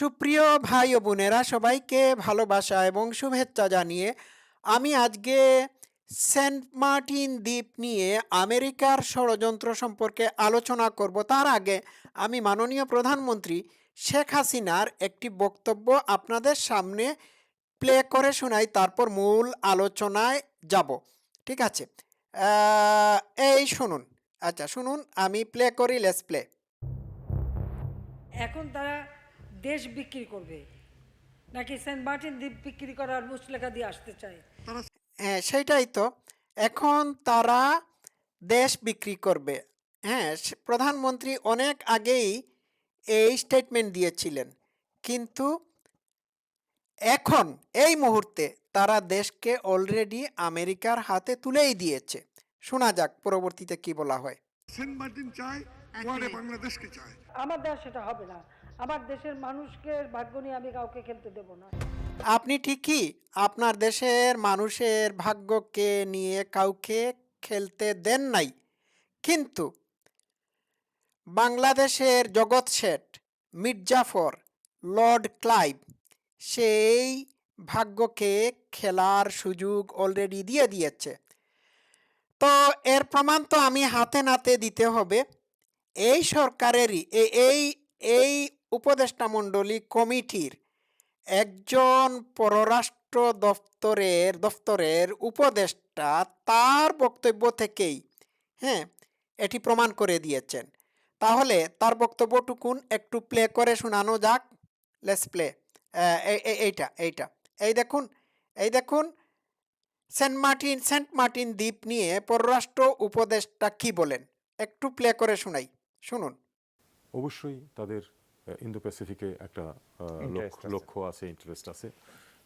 সুপ্রিয় ভাই ও বোনেরা, সবাইকে ভালোবাসা এবং শুভেচ্ছা জানিয়ে আমি আজকে সেন্ট মার্টিন দ্বীপ নিয়ে আমেরিকার ষড়যন্ত্র সম্পর্কে আলোচনা করব। তার আগে আমি মাননীয় প্রধানমন্ত্রী শেখ হাসিনার একটি বক্তব্য আপনাদের সামনে প্লে করে শোনাই, তারপর মূল আলোচনায় যাব। ঠিক আছে? এই শুনুন। আচ্ছা শুনুন, আমি প্লে করি লেস প্লে। এখন তারা দেশ বিক্রি করবে। নাকি সেন্ট মার্টিন দ্বীপ বিক্রি করার মুচলেখা দিয়ে আসতে চায়? হ্যাঁ সেটাই তো। এখন তারা দেশ বিক্রি করবে। হ্যাঁ প্রধানমন্ত্রী অনেক আগেই এই স্টেটমেন্ট দিয়েছিলেন। কিন্তু এখন এই মুহূর্তে তারা দেশকে অলরেডি আমেরিকার হাতে তুলেই দিয়েছে। শোনা যাক পরবর্তীতে কি বলা হয়। সেন্ট মার্টিন চায় বাংলাদেশকে চায়। আমার দেশ সেটা হবে না। আমার দেশের মানুষকে ভাগ্য নিয়ে আমি কাউকে খেলতে দেব না। আপনি ঠিকই, আপনার দেশের মানুষের ভাগ্যকে নিয়ে কাউকে খেলতে দেন নাই। কিন্তু বাংলাদেশের জগৎ শেঠ মির্জাফর, লর্ড ক্লাইভ, সেই ভাগ্যকে খেলার সুযোগ অলরেডি দিয়ে দিয়েছে। তো এর প্রমাণ তো আমি হাতে নাতে দিতে হবে। এই সরকারেরই এই এই উপদেষ্টা মণ্ডলী কমিটির একজন পররাষ্ট্র দপ্তরের দপ্তরের উপদেষ্টা তার বক্তব্য থেকেই হ্যাঁ এটি প্রমাণ করে দিয়েছেন। তাহলে তার বক্তব্যটুকুন একটু প্লে করে শোনানো যাক। লেস প্লে এইটা এইটা। এই দেখুন এই দেখুন, সেন্ট মার্টিন সেন্ট মার্টিন দ্বীপ নিয়ে পররাষ্ট্র উপদেষ্টা কি বলেন? একটু প্লে করে শোনাই, শুনুন। অবশ্যই তাদের ইন্দো প্যাসিফিকে একটা লক্ষ্য- আছে ইন্টারেস্ট আছে।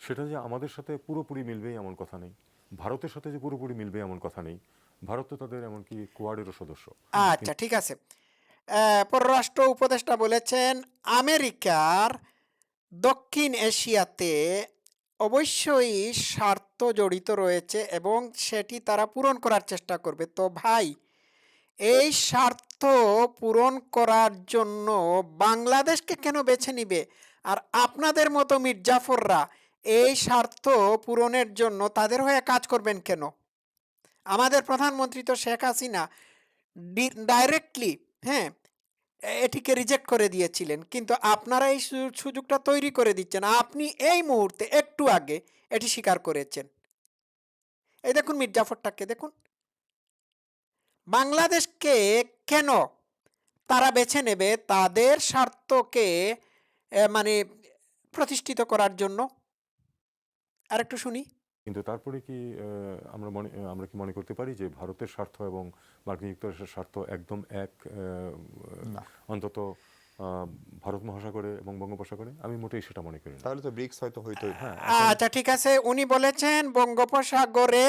সেটা যে আমাদের সাথে পুরোপুরি মিলবে এমন কথা নেই। ভারতের সাথে যে পুরোপুরি মিলবে এমন কথা নেই। ভারত তো তাদের এমনকি কোয়াডেরও সদস্য। আচ্ছা ঠিক আছে। পররাষ্ট্র উপদেষ্টা বলেছেন আমেরিকার দক্ষিণ এশিয়াতে অবশ্যই স্বার্থ জড়িত রয়েছে এবং সেটি তারা পূরণ করার চেষ্টা করবে। তো ভাই এই স্বার্থ পূরণ করার জন্য বাংলাদেশকে কেন বেছে নিবে? আর আপনাদের মতো মির্জাফররা এই স্বার্থ পূরণের জন্য তাদের হয়ে কাজ করবেন কেন? আমাদের প্রধানমন্ত্রী তো শেখ হাসিনা ডাইরেক্টলি হ্যাঁ এটিকে রিজেক্ট করে দিয়েছিলেন। কিন্তু আপনারা এই সুযোগটা তৈরি করে দিচ্ছেন। আপনি এই মুহূর্তে একটু আগে এটি স্বীকার করেছেন। এই দেখুন মির্জাফরটাকে, দেখুন। বাংলাদেশকে কেন তারা বেছে নেবে তাদের স্বার্থকে মানে প্রতিষ্ঠিত করার জন্য? আর একটু শুনি। কিন্তু তারপরে কি আমরা মনে আমরা কি মনে করতে পারি যে ভারতের স্বার্থ এবং মার্কিন যুক্তরাষ্ট্রের স্বার্থ একদম এক অন্তত ভারত মহাসাগরে এবং বঙ্গোপসাগরে? আমি মোটেই সেটা মনে করি তাহলে তো ব্রিক্স হয়তো হইতো হ্যাঁ আচ্ছা ঠিক আছে। উনি বলেছেন বঙ্গোপসাগরে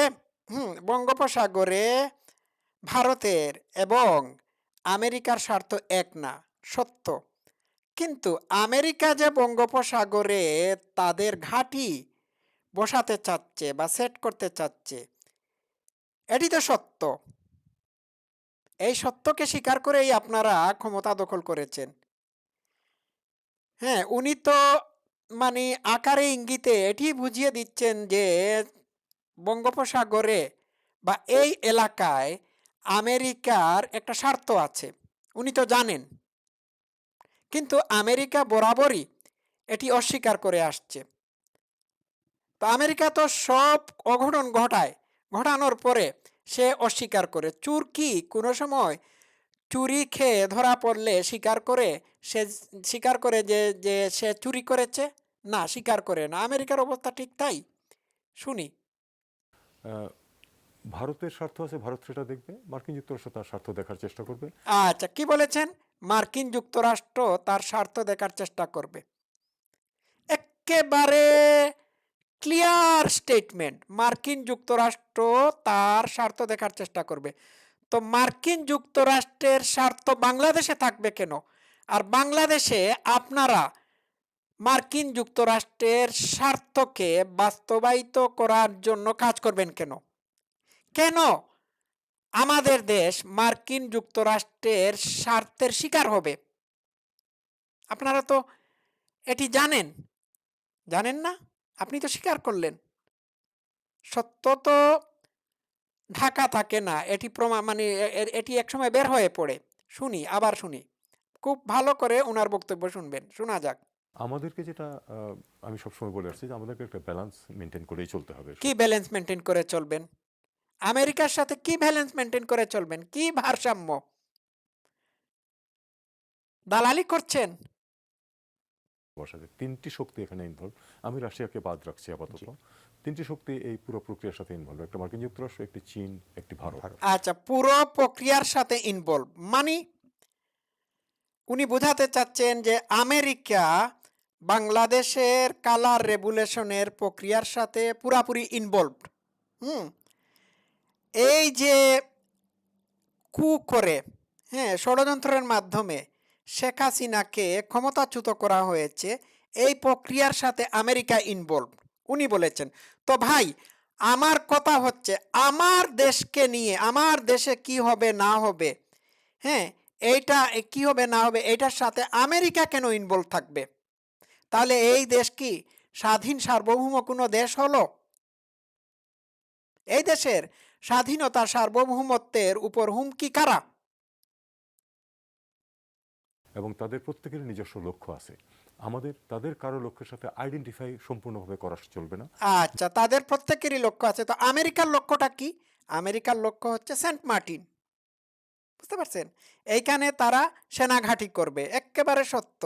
হুম বঙ্গোপসাগরে ভারতের এবং আমেরিকার স্বার্থ এক না, সত্য। কিন্তু আমেরিকা যে বঙ্গোপসাগরে তাদের ঘাঁটি বসাতে চাচ্ছে বা সেট করতে চাচ্ছে, এটি তো সত্য। এই সত্যকে স্বীকার করেই আপনারা ক্ষমতা দখল করেছেন। হ্যাঁ উনি তো মানে আকারে ইঙ্গিতে এটি বুঝিয়ে দিচ্ছেন যে বঙ্গোপসাগরে বা এই এলাকায় আমেরিকার একটা স্বার্থ আছে। উনি তো জানেন। কিন্তু আমেরিকা বরাবরই এটি অস্বীকার করে আসছে। তো আমেরিকা তো সব অঘটন ঘটায়। ঘটানোর পরে সে অস্বীকার করে। চুর কি কোনো সময় চুরি খেয়ে ধরা পড়লে স্বীকার করে সে স্বীকার করে যে যে সে চুরি করেছে? না, স্বীকার করে না। আমেরিকার অবস্থা ঠিক তাই। শুনি। ভারতের স্বার্থ আছে, ভারত সেটা দেখবে, মার্কিন যুক্তরাষ্ট্র তার স্বার্থ দেখার চেষ্টা করবে। আচ্ছা কি বলেছেন? মার্কিন যুক্তরাষ্ট্র তার স্বার্থ দেখার চেষ্টা করবে। একেবারে ক্লিয়ার স্টেটমেন্ট মার্কিন যুক্তরাষ্ট্র তার স্বার্থ দেখার চেষ্টা করবে। তো মার্কিন যুক্তরাষ্ট্রের স্বার্থ বাংলাদেশে থাকবে কেন? আর বাংলাদেশে আপনারা মার্কিন যুক্তরাষ্ট্রের স্বার্থকে বাস্তবায়িত করার জন্য কাজ করবেন কেন? কেন আমাদের দেশ মার্কিন যুক্তরাষ্ট্রের স্বার্থের শিকার হবে? আপনারা তো এটি জানেন। জানেন না? আপনি তো স্বীকার করলেন। সত্য তো ঢাকা থাকে না। এটি প্রমাণ মানে এটি একসময় বের হয়ে পড়ে। শুনি আবার শুনি। খুব ভালো করে ওনার বক্তব্য শুনবেন। শোনা যাক। আমাদেরকে যেটা আমি সবসময় বলে আসছি যে আমাদেরকে একটা ব্যালেন্স মেনটেন করেই চলতে হবে। কি ব্যালেন্স মেনটেন করে চলবেন? আমেরিকার সাথে কি ব্যালেন্স মেনটেন করে চলবেন? কি ভারসাম্য? দালালি করছেন? বসাতে তিনটি শক্তি এখানে ইনভলভ আমি রাশিয়াকে বাদ রাখছি আপাতত। তিনটি শক্তি এই পুরো প্রক্রিয়ার সাথে ইনভলভ একটা মার্কিন যুক্তরাষ্ট্র একটি চীন একটি ভারত। আচ্ছা পুরো প্রক্রিয়ার সাথে ইনভলভ মানে উনি বোঝাতে চাচ্ছেন যে আমেরিকা বাংলাদেশের কালার রেগুলেশনের প্রক্রিয়ার সাথে পুরাপুরি ইনভলভড হুম? এই যে কু করে হ্যাঁ ষড়যন্ত্রের মাধ্যমে শেখ হাসিনাকে ক্ষমতাচ্যুত করা হয়েছে, এই প্রক্রিয়ার সাথে আমেরিকা ইনভলভ উনি বলেছেন। তো ভাই, আমার কথা হচ্ছে, আমার দেশকে নিয়ে, আমার দেশে কি হবে, না হবে হ্যাঁ এইটা কি হবে, না হবে এটার সাথে আমেরিকা কেন ইনভলভ থাকবে? তাহলে এই দেশ কি স্বাধীন সার্বভৌম কোনো দেশ হলো? এই দেশের স্বাধীনতা সার্বভৌমত্বের উপর হুমকি কারা? এবং তাদের প্রত্যেকের নিজস্ব লক্ষ্য আছে। আমাদের তাদের কারও লক্ষ্যের সাথে আইডেন্টিফাই সম্পূর্ণভাবে করা চলবে না। আচ্ছা তাদের প্রত্যেকেরই লক্ষ্য আছে। তো আমেরিকার লক্ষ্যটা কি? আমেরিকার লক্ষ্য হচ্ছে সেন্ট মার্টিন। বুঝতে পারছেন? এইখানে তারা সেনাঘাঁটি করবে একেবারে সত্য।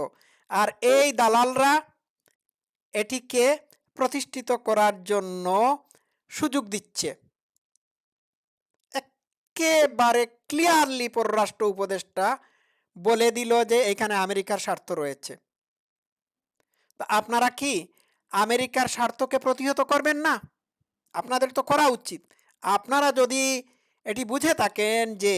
আর এই দালালরা এটিকে প্রতিষ্ঠিত করার জন্য সুযোগ দিচ্ছে। একেবারে ক্লিয়ারলি পররাষ্ট্র উপদেষ্টা বলে দিল যে এখানে আমেরিকার স্বার্থ রয়েছে। তা আপনারা কি আমেরিকার স্বার্থকে প্রতিহত করবেন না? আপনাদের তো করা উচিত। আপনারা যদি এটি বুঝে থাকেন যে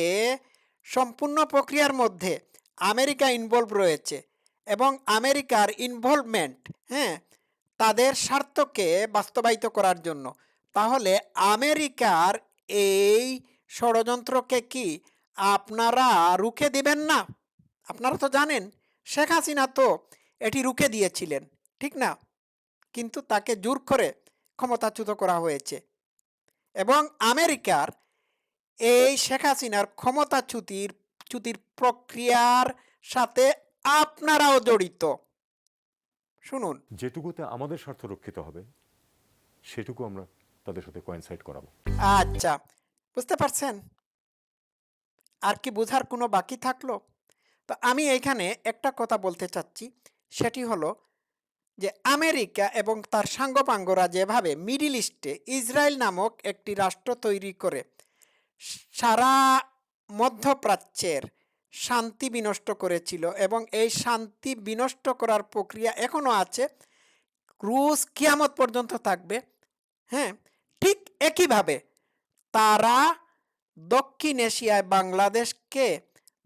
সম্পূর্ণ প্রক্রিয়ার মধ্যে আমেরিকা ইনভলভ রয়েছে এবং আমেরিকার ইনভলভমেন্ট হ্যাঁ তাদের স্বার্থকে বাস্তবায়িত করার জন্য, তাহলে আমেরিকার এই ষড়যন্ত্রকে কি আপনারা রুখে দিবেন না? আপনারা তো জানেন শেখ হাসিনা তো এটি রুখে দিয়েছিলেন ঠিক না? কিন্তু তাকে জোর করে ক্ষমতাচ্যুত করা হয়েছে। এবং আমেরিকার এই শেখ হাসিনার ক্ষমতাচ্যুতির চ্যুতির প্রক্রিয়ার সাথে আপনারাও জড়িত। শুনুন। যেটুকুতে আমাদের স্বার্থ রক্ষিত হবে সেটুকু আমরা তাদের সাথে কোয়েনসাইড করাবো। আচ্ছা। বুঝতে পারছেন? আর কি বোঝার কোনো বাকি থাকল? তো আমি এইখানে একটা কথা বলতে চাচ্ছি। সেটি হলো যে, আমেরিকা এবং তার সাঙ্গপাঙ্গরা যেভাবে মিডিল ইস্টে ইসরায়েল নামক একটি রাষ্ট্র তৈরি করে, সারা মধ্যপ্রাচ্যের শান্তি বিনষ্ট করেছিল এবং এই শান্তি বিনষ্ট করার প্রক্রিয়া এখনও আছে। রুশ কিয়ামত পর্যন্ত থাকবে। হ্যাঁ ঠিক একইভাবে তারা দক্ষিণ এশিয়ায় বাংলাদেশকে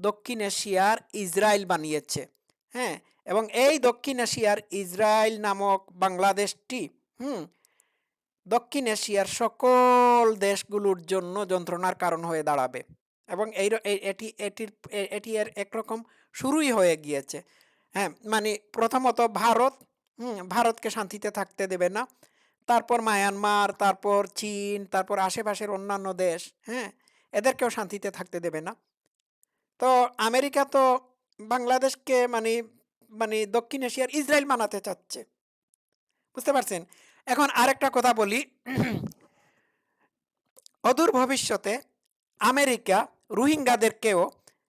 দক্ষিণ এশিয়ার ইসরায়েল বানিয়েছে হ্যাঁ? এবং এই দক্ষিণ এশিয়ার ইসরায়েল নামক বাংলাদেশটি, হুম, দক্ষিণ এশিয়ার সকল দেশগুলোর জন্য যন্ত্রণার কারণ হয়ে দাঁড়াবে। এবং এই এটি, এটির এটি এর একরকম শুরুই হয়ে গিয়েছে হ্যাঁ? মানে প্রথমত ভারত, হুম, ভারতকে শান্তিতে থাকতে দেবে না। তারপর মায়ানমার, তারপর চীন, তারপর আশেপাশের অন্যান্য দেশ হ্যাঁ? এদেরকেও শান্তিতে থাকতে দেবে না। তো আমেরিকা তো বাংলাদেশকে মানে মানে দক্ষিণ এশিয়ার ইসরায়েল বানাতে চাচ্ছে। বুঝতে পারছেন? এখন আরেকটা কথা বলি। অদূর ভবিষ্যতে আমেরিকা রোহিঙ্গাদেরকেও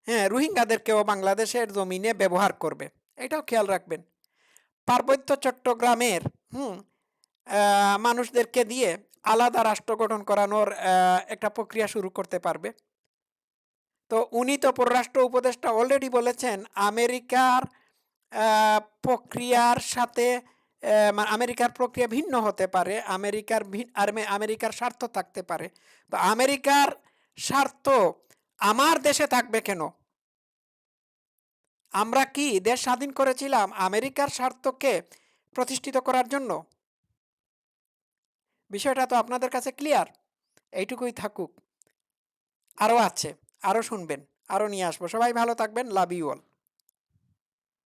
হ্যাঁ রোহিঙ্গাদেরকেও বাংলাদেশের জমিনে ব্যবহার করবে। এটাও খেয়াল রাখবেন। পার্বত্য চট্টগ্রামের, হুম মানুষদেরকে দিয়ে আলাদা রাষ্ট্র গঠন করানোর একটা প্রক্রিয়া শুরু করতে পারবে। তো উনি তো পররাষ্ট্র উপদেষ্টা অলরেডি বলেছেন, আমেরিকার প্রক্রিয়ার সাথে আমেরিকার প্রক্রিয়া ভিন্ন হতে পারে, আমেরিকার আমেরিকার স্বার্থ থাকতে পারে। তো আমেরিকার স্বার্থ আমার দেশে থাকবে কেন? আমরা কি দেশ স্বাধীন করেছিলাম আমেরিকার স্বার্থকে প্রতিষ্ঠিত করার জন্য? বিষয়টা তো আপনাদের কাছে ক্লিয়ার এইটুকুই থাকুক। আরও আছে আরও শুনবেন আরও নিয়ে আসব। সবাই ভালো থাকবেন লাভ ইউ অল